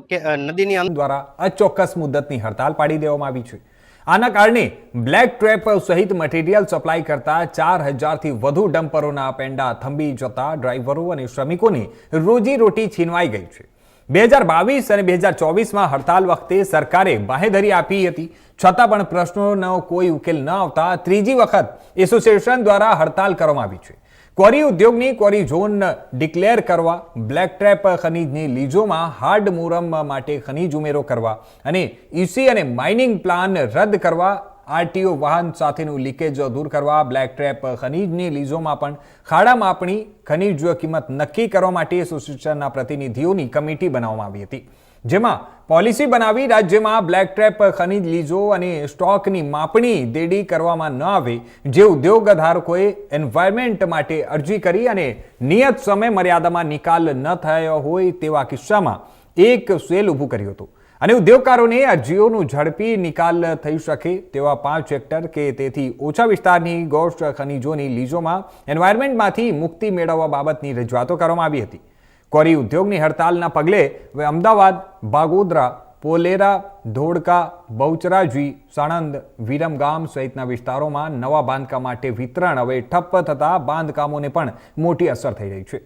કે નદીની દ્વારા અચોક્કસ મુદતની હડતાલ પાડી દેવામાં આવી છે. આના કારણે બ્લેક ટ્રેપ સહિત મટીરીયલ સપ્લાય કરતા ચાર હજારથી વધુ ડમ્પરોના પેંડા થંભી જતા ડ્રાઈવરો અને શ્રમિકોની રોજીરોટી છીનવાઈ ગઈ છે. બે હજાર બાવીસ અને બે હજાર ચોવીસમાં હડતાલ વખતે સરકારે બાહેધરી આપી હતી. છતાં પણ પ્રશ્નોનો કોઈ ઉકેલ ન આવતા ત્રીજી વખત એસોસિએશન દ્વારા હડતાલ કરવામાં આવી છે. ક્વોરી ઉદ્યોગની ક્વોરી ઝોન ડિક્લેર કરવા, બ્લેક ટ્રેપ ખનીજની લીઝોમાં હાર્ડ મુરમ માટે ખનીજ ઉમેરો કરવા અને ઈસી અને માઇનિંગ પ્લાન રદ કરવા, આરટીઓ વાહન સાથેનું લીકેજ દૂર કરવા, બ્લેક ટ્રેપ ખનીજની લીઝોમાં પણ ખાડા માપણી, ખનીજ કિંમત નક્કી કરવા માટે એસોસિએશનના પ્રતિનિધિઓની કમિટી બનાવવામાં આવી હતી. જેમાં પોલિસી બનાવી રાજ્યમાં બ્લેક ટ્રેપ ખનીજ લીઝો અને સ્ટોકની માપણી દેડી કરવામાં ન આવે જે ઉદ્યોગ ધારકોએ એન્વાયરમેન્ટ માટે અરજી કરી અને નિયત સમય મર્યાદામાં નિકાલ ન થયો હોય તેવા કિસ્સામાં એક સેલ ઊભું કર્યું હતું. અને ઉદ્યોગકારોને અરજીઓનું ઝડપી નિકાલ થઈ શકે તેવા પાંચ હેક્ટર કે તેથી ઓછા વિસ્તારની ગોષ્ઠ ખનીજોની લીઝોમાં એન્વાયરમેન્ટમાંથી મુક્તિ મેળવવા બાબતની રજૂઆતો કરવામાં આવી હતી. કોરી ઉદ્યોગની હડતાલના પગલે હવે અમદાવાદ બાગોદરા પોલેરા, ધોળકા, બહુચરાજી, સાણંદ, વિરમગામ સહિતના વિસ્તારોમાં નવા બાંધકામ માટે વિતરણ હવે ઠપ્પ થતા બાંધકામોને પણ મોટી અસર થઈ રહી છે.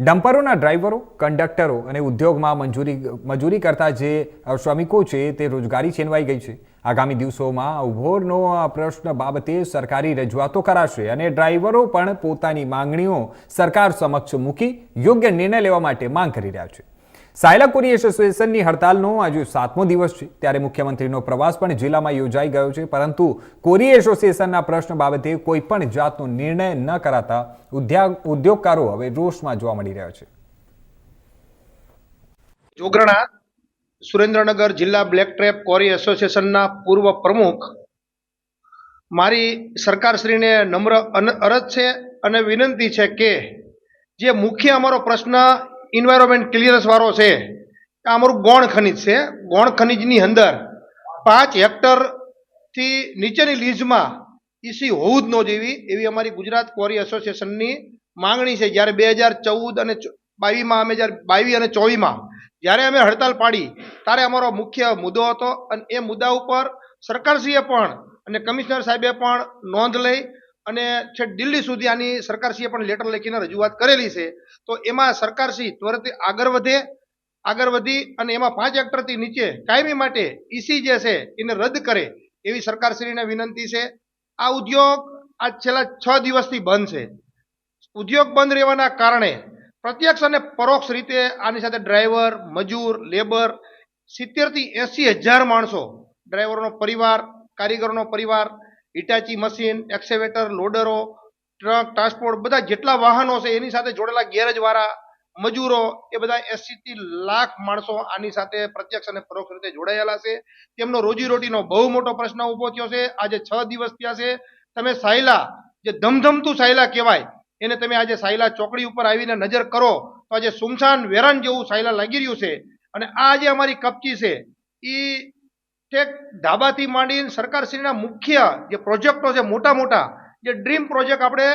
ડમ્પરોના ડ્રાઈવરો, કંડક્ટરો અને ઉદ્યોગમાં મંજૂરી, મજૂરી કરતા જે શ્રમિકો છે તે રોજગારી છીનવાઈ ગઈ છે. આગામી દિવસોમાં ઉભોરનો પ્રશ્ન બાબતે સરકારી રજૂઆતો કરાશે અને ડ્રાઈવરો પણ પોતાની માંગણીઓ સરકાર સમક્ષ મૂકી યોગ્ય નિર્ણય લેવા માટે માંગ કરી રહ્યા છે. સાયલા કોરી એસોસિએશનની હડતાલનો આજે સાતમો દિવસ છે. ત્યારે મુખ્યમંત્રીનો પ્રવાસ પણ જિલ્લામાં યોજાઈ ગયો છે. પરંતુ કોરી એસોસિએશનના પ્રશ્ન બાબતે કોઈ પણ જાતનો નિર્ણય ન કરાતા ઉદ્યોગકારો હવે રોષમાં જોવા મળી રહ્યા છે. જોગરણા સુરેન્દ્રનગર જિલ્લા બ્લેક ટ્રેપ કોરી એસોસિએશનના પૂર્વ પ્રમુખ મારી સરકારશ્રીને નમ્ર અરજ છે અને વિનંતી છે કે જે મુખ્ય અમારો પ્રશ્ન ઇન્વાયરોમેન્ટ ક્લિયરન્સ વાળો છે. આ અમારું ગૌણ ખનિજ છે. ગૌણ ખનિજની અંદર પાંચ હેક્ટરથી નીચેની લીઝમાં ઈસી હોવું જ ન જેવી એવી અમારી ગુજરાત ક્વોરી એસોસિએશનની માંગણી છે. જ્યારે બે હજાર ચૌદ અને બાવીસમાં અમે જ્યારે બાવીસ અને ચોવીસમાં જ્યારે અમે હડતાલ પાડી, ત્યારે અમારો મુખ્ય મુદ્દો હતો અને એ મુદ્દા ઉપર સરકારશ્રીએ પણ અને કમિશનર સાહેબે પણ નોંધ લઈ અને છેક દિલ્હી સુધી આની સરકારશ્રીએ પણ લેટર લખીને રજૂઆત કરેલી છે. તો એમાં સરકારશ્રી ત્વરિત આગળ વધે, આગળ વધી અને એમાં પાંચ હેક્ટરથી નીચે કાયમી માટે ઈસી જે છે એને રદ કરે એવી સરકારશ્રીને વિનંતી છે. આ ઉદ્યોગ આ છેલ્લા છ દિવસથી બંધ છે. ઉદ્યોગ બંધ રહેવાના કારણે પ્રત્યક્ષ અને પરોક્ષ રીતે આની સાથે ડ્રાઈવર, મજૂર, લેબર, સિત્તેરથી એંસી હજાર માણસો ડ્રાઈવરનો પરિવાર, કારીગરોનો પરિવાર હિટાચી મશીન એક્સેવેટર લોડરો ટ્રક ટ્રાન્સપોર્ટ બધા જેટલા વાહનો છે, એની સાથે જોડેલા ગેરેજવાળા, મજૂરો, એ બધા એંસીથી લાખ માણસો આની સાથે પ્રત્યક્ષ અને પરોક્ષ રીતે જોડાયેલા છે. તેમનો રોજીરોટીનો બહુ મોટો પ્રશ્ન ઊભો થયો છે. આજે છ દિવસ થયા છે. તમે સાયલા, જે ધમધમતું સાયલા કહેવાય, એને તમે આજે સાયલા ચોકડી ઉપર આવીને નજર કરો, તો આજે સુમસાન વેરાન જેવું સાયલા લાગી રહ્યું છે. અને આ જે અમારી કપચી છે એ ઠેક ધાબાથી માંડીને સરકારશ્રીના મુખ્ય જે પ્રોજેક્ટો છે, મોટા મોટા, જે ડ્રીમ પ્રોજેક્ટ આપણે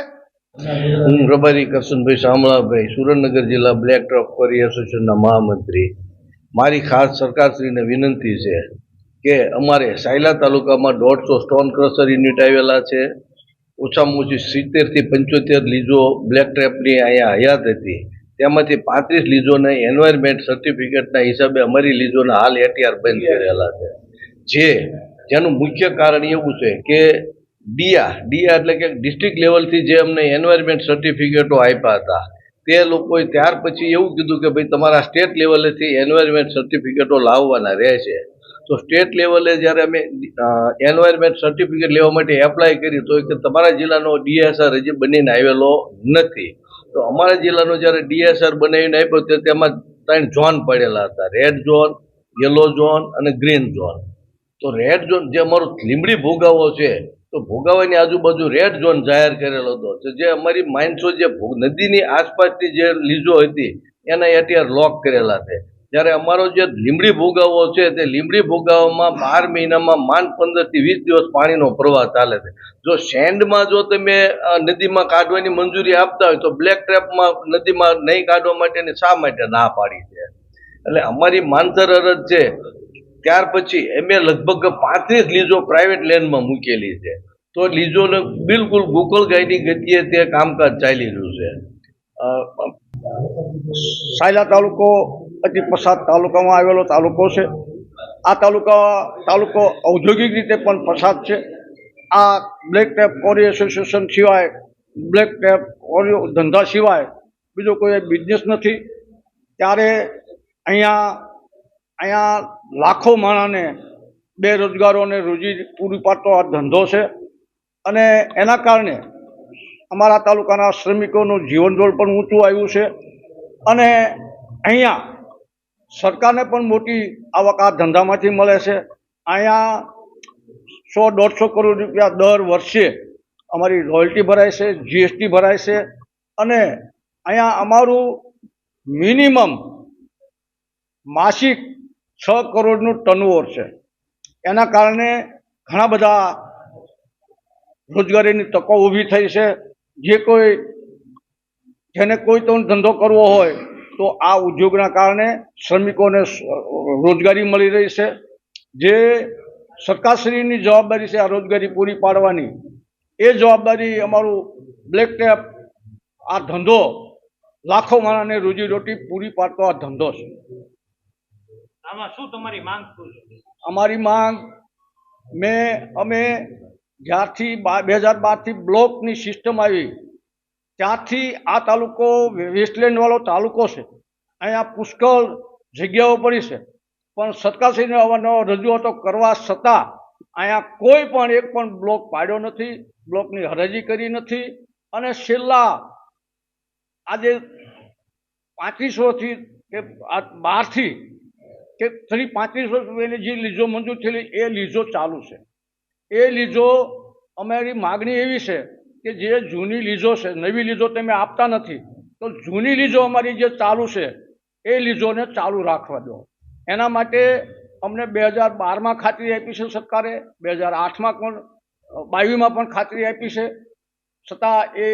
હું રબારી કરશનભાઈ શામળાભાઈ, સુરેન્દ્રનગર જિલ્લા બ્લેક ટ્રક કોરી એસોસિએશનના મહામંત્રી. મારી ખાસ સરકારશ્રીને વિનંતી છે કે અમારે સાયલા તાલુકામાં દોઢસો સ્ટોન ક્રશર યુનિટ આવેલા છે. ઓછામાં ઓછી સિત્તેરથી પંચોતેર લીઝો બ્લેક ટ્રેપની અહીંયા હયાત હતી. તેમાંથી પાંત્રીસ લીઝોને એન્વાયરમેન્ટ સર્ટિફિકેટના હિસાબે અમારી લીઝોના હાલ એટીઆર બંધ કરેલા છે. જે જેનું મુખ્ય કારણ એવું છે કે ડીઆર ડીઆર એટલે કે ડિસ્ટ્રિક્ટ લેવલથી જે અમને એન્વાયરમેન્ટ સર્ટિફિકેટો આપ્યા હતા, તે લોકોએ ત્યાર પછી એવું કીધું કે ભાઈ તમારા સ્ટેટ લેવલેથી એન્વાયરમેન્ટ સર્ટિફિકેટો લાવવાના રહેશે તો સ્ટેટ લેવલે જ્યારે અમે એન્વાયરમેન્ટ સર્ટિફિકેટ લેવા માટે એપ્લાય કરી તો કે તમારા જિલ્લાનો ડીએસઆર હજી બનીને આવેલો નથી. તો અમારા જિલ્લાનો જ્યારે ડીએસઆર બનાવીને આપ્યો તો તેમાં ત્રણ ઝોન પડેલા હતા રેડ ઝોન યલો ઝોન અને ગ્રીન ઝોન તો રેડ ઝોન જે અમારો લીમડી ભોગાવો છે, તો ભોગાવાની આજુબાજુ રેડ ઝોન જાહેર કરેલો હતો. જે અમારી માણસો જે નદીની આસપાસની જે લીઝો હતી, એના અત્યારે લોક કરેલા છે. જ્યારે અમારો જે લીમડી ભોગાવો છે, તે લીમડી ભોગાવામાં બાર મહિનામાં માંડ પંદરથી વીસ દિવસ પાણીનો પ્રવાહ ચાલે છે. જો સેન્ડમાં જો તમે નદીમાં કાઢવાની મંજૂરી આપતા હોય, તો બ્લેક ટ્રેપમાં નદીમાં નહીં કાઢવા માટેની શા માટે ના પાડી છે? એટલે અમારી માનસર અરજ છે ત્યાર પછી એમે લગભગ પાંત્રીસ લીઝો પ્રાઇવેટ લેન્ડમાં મૂકેલી છે. તો લીઝોને બિલકુલ ગોકળ ગાયની ગતિએ તે કામકાજ ચાલી રહ્યું છે. સાયલા તાલુકો અતિ પસાદ તાલુકામાં આવેલો તાલુકો છે. આ તાલુકા, તાલુકો ઔદ્યોગિક રીતે પણ પસાદ છે. આ બ્લેક ટેપ કોરી એસોસિએશન સિવાય, બ્લેક ટેપ કોરી ધંધા સિવાય બીજો કોઈ બિઝનેસ નથી. ત્યારે અહીંયા અહીંયા લાખો માણસને બેરોજગારોને રોજી પૂરી પાડતો આ ધંધો છે અને એના કારણે અમારા તાલુકાના શ્રમિકોનું જીવનદોડ પણ ઊંચું આવ્યું છે અને અહીંયા સરકારને પણ મોટી આવક આ ધંધામાંથી મળે છે. અહીંયા સો દોઢસો કરોડ રૂપિયા દર વર્ષે અમારી રોયલ્ટી ભરાય છે જીએસટી ભરાય છે અને અહીંયા અમારું મિનિમમ માસિક છ કરોડનું ટર્નઓવર છે. એના કારણે ઘણા બધા રોજગારીની તકો ઊભી થઈ છે. જે કોઈ, જેને કોઈ તો ધંધો કરવો હોય, તો આ ઉદ્યોગના કારણે શ્રમિકોને રોજગારી મળી રહી છે. જે સરકારશ્રીની જવાબદારી છે આ રોજગારી પૂરી પાડવાની, એ જવાબદારી અમારું બ્લેક ટેપ, આ ધંધો લાખો માણસને રોજીરોટી પૂરી પાડતો આ ધંધો છે. શું તમારી માંગ અમારી માંગ, મેં, અમે જ્યારથી બા હજાર બારથી બ્લોકની સિસ્ટમ આવી ત્યારથી આ તાલુકો વેસ્ટલેન્ડવાળો તાલુકો છે. અહીંયા પુષ્કળ જગ્યાઓ પડી છે. પણ સરકારશ્રીને અવારનવાર રજૂઆતો કરવા છતાં અહીંયા કોઈ પણ એક પણ બ્લોક પાડ્યો નથી, બ્લોકની હરાજી કરી નથી. અને છેલ્લા આજે પાંત્રીસોથી કે બારથી કે ફરી પાંત્રીસ વર્ષ પહેલી જે લીઝો મંજૂર થયેલી, એ લીઝો ચાલુ છે. એ લીઝો અમારી માગણી એવી છે કે જે જૂની લીઝો છે, નવી લીઝો તમે આપતા નથી, તો જૂની લીઝો અમારી જે ચાલુ છે, એ લીઝોને ચાલુ રાખવા દો. એના માટે અમને બે હજાર બારમાં ખાતરી આપી છે સરકારે, બે હજાર આઠમાં પણ, બાવીમાં પણ ખાતરી આપી છે. છતાં એ